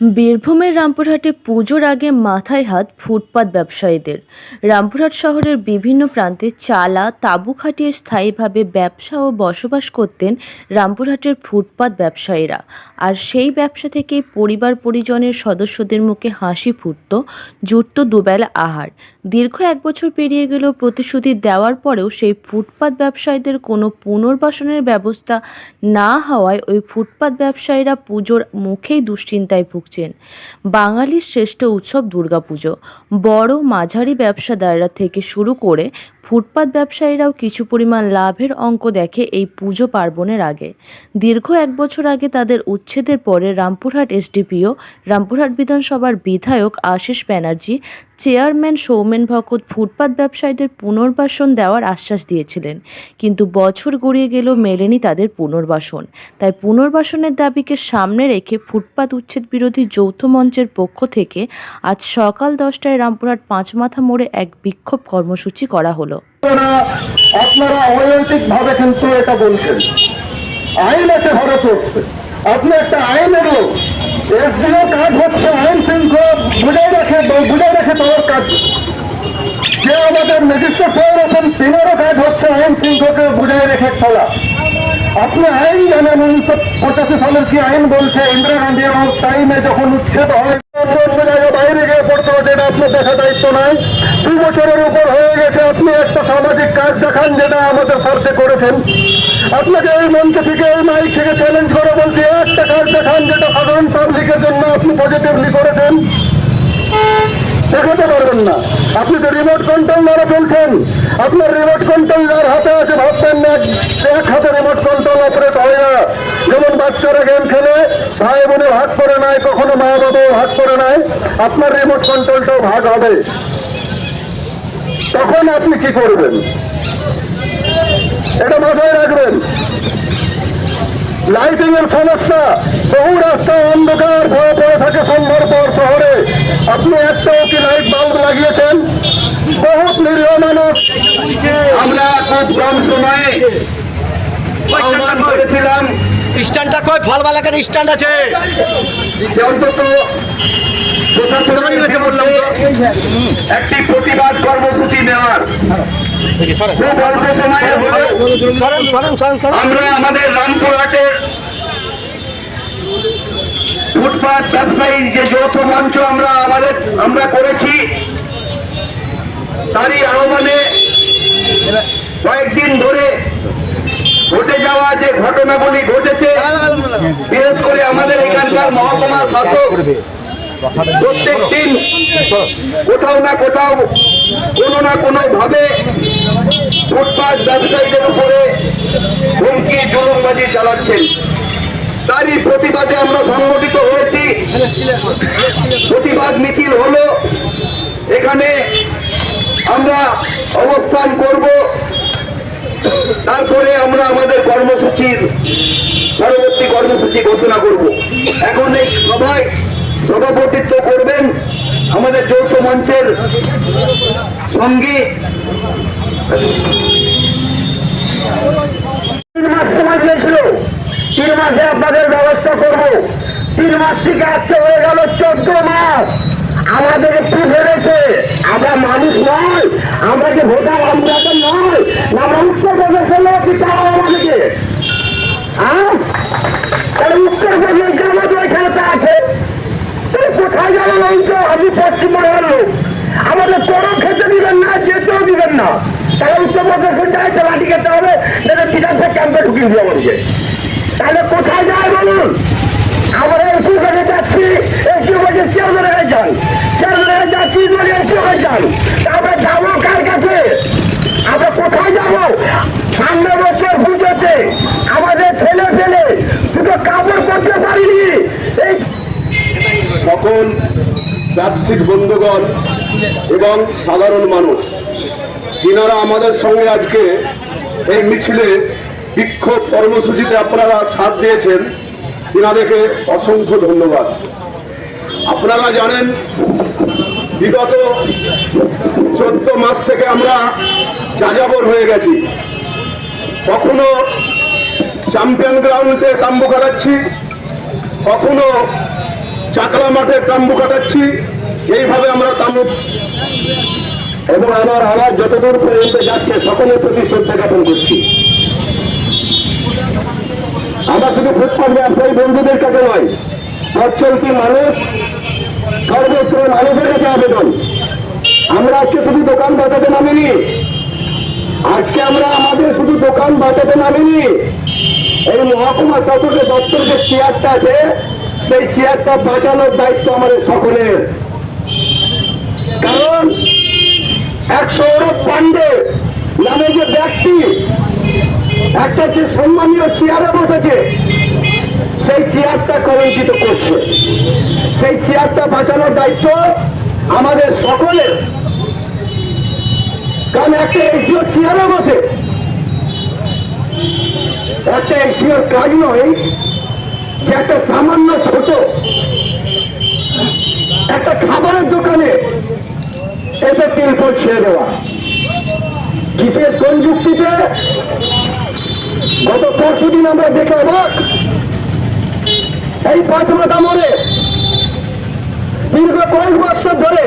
বীরভূমের রামপুরহাটে পুজোর আগে মাথায় হাত ফুটপাত ব্যবসায়ীদের। রামপুরহাট শহরের বিভিন্ন প্রান্তে চালা, তাঁবু খাটিয়ে স্থায়ীভাবে ব্যবসা ও বসবাস করতেন রামপুরহাটের ফুটপাত ব্যবসায়ীরা। আর সেই ব্যবসা থেকেই পরিবার পরিজনের সদস্যদের মুখে হাসি ফুটত, জুটত দুবেলা আহার। দীর্ঘ এক বছর পেরিয়ে গেলেও প্রতিশ্রুতি দেওয়ার পরেও সেই ফুটপাত ব্যবসায়ীদের কোনো পুনর্বাসনের ব্যবস্থা না হওয়ায় ওই ফুটপাত ব্যবসায়ীরা পুজোর মুখেই দুশ্চিন্তায় ভুগছেন বাঙালির শ্রেষ্ঠ উৎসব দুর্গাপুজো। বড় মাঝারি ব্যবসাদাররা থেকে শুরু করে ফুটপাত ব্যবসায়ীরাও কিছু পরিমাণ লাভের অঙ্ক দেখে এই পুজো পার্বণের আগে। দীর্ঘ এক বছর আগে তাদের উচ্ছেদের পরে রামপুরহাট এসডিপিও, রামপুরহাট বিধানসভার বিধায়ক আশিস ব্যানার্জি চেয়ারম্যান সৌমেন ভকত ফুটপাত ব্যবসায়ীদের পুনর্বাসন দেওয়ার আশ্বাস দিয়েছিলেন। কিন্তু বছর গড়িয়ে গেলেও মেলেনি তাদের পুনর্বাসন। তাই পুনর্বাসনের দাবিকে সামনে রেখে ফুটপাত উচ্ছেদ বিরোধী যৌথ মঞ্চের পক্ষ থেকে আজ সকাল দশটায় রামপুরহাট পাঁচমাথা মোড়ে এক বিক্ষোভ কর্মসূচি করা হলো। আপনারা আপনারা অনৈতিক ভাবে কিন্তু এটা বলছেন। আইন আছে ভারতবর্ষে আপনি একটা আইনের এসডিও কাজ হচ্ছে আইন শৃঙ্খলা বুঝাই রাখে বুঝাই রাখে তোমার কাজ। যে আমাদের ম্যাজিস্ট্রেট সাহেব আছেন তিনারও কাজ হচ্ছে আইন শৃঙ্খলাকে বুঝাই রেখে চলা। আপনি আইন জানেন, উনিশশো পঁচাশি সালের কি আইন বলছে? ইন্দিরা গান্ধী আমার টাইমে যখন উচ্ছেদ হয় অন্য বাইরে গিয়ে পড়তে হবে, যেটা আপনার দেখা দায়িত্ব নয় দু বছরের উপর হয়ে গেছে, আপনি একটা সামাজিক কাজ দেখান, যেটা আমাদের স্বার্থে করেছেন। আপনাকে এই মঞ্চ থেকে এই মাইক থেকে চ্যালেঞ্জ করে বলছি, একটা কাজ দেখান, যেটা সাধারণ পাবলিকের জন্য আপনি পজিটিভলি করেছেন। দেখাতে পারবেন না। আপনি তো রিমোট কন্ট্রোল দ্বারা চলছেন। আপনার রিমোট কন্ট্রোল যার হাতে আছে, ভাববেন না, এক হাতে রিমোট কন্ট্রোল অপারেট হয় না। যেমন বাচ্চারা গেম খেলে, ভাই বোনে ভাগ করে নাই কখনো মা বাবাও ভাগ করে নাই আপনার রিমোট কন্ট্রোলটাও ভাগ হবে। তখন আপনি কি করবেন? এটা মাথায় রাখবেন। লাইটিং এর সমস্যা। বহু রাস্তা অন্ধকার ভয়ে পড়ে থাকে সন্ধ্যার পর শহরে। আপনি একটাও কি লাইট বাল্ব লাগিয়েছেন? বহুত নিরীহ মানুষ। আমরা খুব কম সময়ে আহ্বান করেছিলাম। স্ট্যান্ডটা কই? ফলবালা কাছে স্ট্যান্ড আছে। অন্তত একটি প্রতিবাদ কর্মসূচি নেওয়ার। খুব অল্প সময়ে আমরা আমাদের রামপুরহাটের ফুটপাত ব্যবসায়ীর যে যৌথ মঞ্চ আমরা আমাদের, আমরা করেছি, তারই আহ্বানে কয়েকদিন ধরে ঘটে যাওয়া যে ঘটনাগুলি ঘটেছে, বিশেষ করে আমাদের এখানকার মহকুমা শাসক প্রত্যেক দিন কোথাও না কোথাও, কোনো না কোনো ভাবে ফুটপাত ব্যবসায়ীদের উপরে হুমকি জুলুমবাজি চালাচ্ছেন। তারই প্রতিবাদে আমরা সংগঠিত হয়েছি। প্রতিবাদ মিছিল হলো। এখানে আমরা অবস্থান করব। তারপরে আমরা আমাদের কর্মসূচির পরবর্তী কর্মসূচি ঘোষণা করব। এখন এই সভায় সভাপতিত্ব করবেন আমাদের যৌথ মঞ্চের সঙ্গী। তিন মাস সময় দিয়েছিল তিন মাসে আপনাদের ব্যবস্থা করব। তিন মাস থেকে আজকে হয়ে গেল চোদ্দ মাস। আমাদের একটু বেড়েছে আমরা মানুষ নয় আমরা যে ভোটার আমরা তো নয়, না আমরা উত্তরপ্রদেশের লোক কি চাও আমাদেরকে? উত্তরপ্রদেশ আমাদের এখানে আছে। কোথায় যাবেন ওই তো আমি পশ্চিমবঙ্গের লোক? আমাদের তোরও খেতে দিবেন না যেতেও দিবেন না। তাহলে উত্তরপ্রদেশে যায় তো লাঠি খেতে হবে যেটা বিধানসভা ক্যাম্পে ঢুকিয়ে দিও আমাদেরকে। তাহলে কোথায় যায় বলুন? কোথায় যাব। সামনে বছর পুজোতে আমাদের ছেলে ছেলে দুটো কাপড় করতে পারিনি। এই সকল ব্যবসায়িক বন্ধুগণ এবং সাধারণ মানুষ, যিনারা আমাদের সঙ্গে আজকে এই মিছিলে বিক্ষোভ কর্মসূচিতে আপনারা সাথ দিয়েছেন, তিনাদেরকে অসংখ্য ধন্যবাদ। আপনারা জানেন বিগত চোদ্দ মাস থেকে আমরা যাযাবর হয়ে গেছি। কখনো চ্যাম্পিয়ন গ্রাউন্ডে তাম্বু কাটাচ্ছি, কখনো চাকলা মাঠে তাম্বু কাটাচ্ছি, এইভাবে আমরা তাম্বু এবং আমার আওয়াজ যতদূর পর্যন্ত যাচ্ছে, সকলের প্রতি শ্রদ্ধা জ্ঞাপন করছি। আমরা শুধু ফুটপাত ব্যবসায়ী বন্ধুদের কাছে নয় পথচলতি মানুষ সর্বত্র মানুষের কাছে আবেদন। আমরা আজকে শুধু দোকান বাঁচাতে নামিনি। আজকে আমরা আমাদের শুধু দোকান বাঁচাতে নামিনি। এই মহকুমা শাসকের দপ্তর যে চেয়ারটা আছে, সেই চেয়ারটা বাঁচানোর দায়িত্ব আমাদের সকলের। কারণ এক সৌরভ পান্ডে নামে যে ব্যক্তি, একটা যে সম্মানীয় চেয়ারে বসেছে, সেই চেয়ারটা কলঙ্কিত করছে। সেই চেয়ারটা বাঁচানোর দায়িত্ব আমাদের সকলের। কারণ একটা এসডিও চেয়ারে বসে। একটা এসডিওর কাজ নয় যে একটা সামান্য ছোট একটা খাবারের দোকানে এসে তিলফল ছেড়ে দেওয়া। কিসের কোন যুক্তিতে? গত পরশু দিন আমরা দেখে অবাক। এই পাঁচ মাথা মরে দীর্ঘ কয়েক বছর ধরে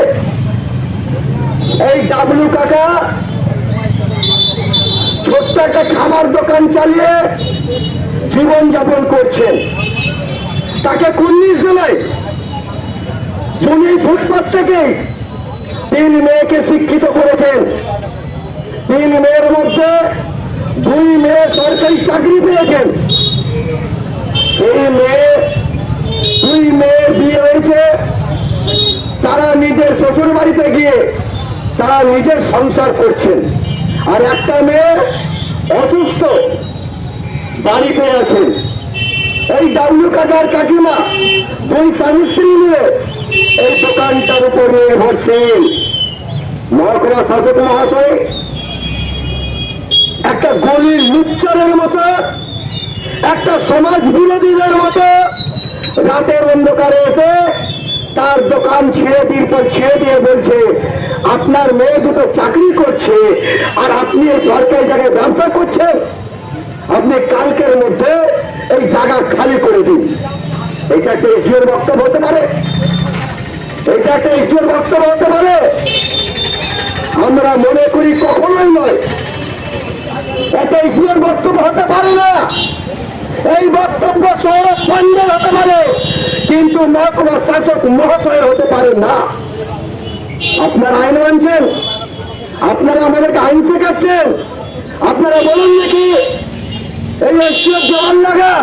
এই ডাবলু কাকা ছোট্ট একটা খাবার দোকান চালিয়ে জীবন যাপন করছেন। তাকে কুন্নিশ জেলায় যিনি ফুটপাত থেকে তিন মেয়েকে শিক্ষিত করেছেন। তিন মেয়ের মধ্যে দুই মেয়ে সরকারি চাকরি পেয়েছেন। সেই মেয়ে, দুই মেয়ের বিয়ে হয়েছে নিজের শ্বশুর বাড়িতে গিয়ে তারা নিজের সংসার করছেন। আর একটা মেয়ে অসুস্থ বাড়িতে আছেন এই ডাব্লিউ কাকার কাকিমা দুই স্বামী স্ত্রী মিলে এই দোকানটার উপর নির্ভরশীল মহকুমা শাসক মহাশয়, একটা গলির লুচ্চারের মতো, একটা সমাজ বিরোধীদের মতো রাতের অন্ধকারে এসে তার দোকান ছেড়ে দিয়ে পর ছেড়ে দিয়ে বলছে, আপনার মেয়ে দুটো চাকরি করছে, আর আপনি এই সরকারি জায়গায় ব্যবসা করছেন? আপনি কালকের মধ্যে এই জায়গা খালি করে দিন। এটা একটা এসডিওর বক্তব্য হতে পারে। এটা একটা এসডিওর বক্তব্য হতে পারে। আমরা মনে করি কখনোই নয়। এটা এসডিওর বক্তব্য হতে পারে না। এই বক্তব্য সৌরভ পান্ডের হতে পারে। কিন্তু মহকুমা শাসক মহাশয়ের হতে পারে না। আপনারা আইন মানছেন? আপনারা আমাদেরকে আইন শেখাচ্ছেন? আপনারা বলুন নাকি এই জওয়ান লাগা,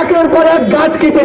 একের পর এক গাছ কেটে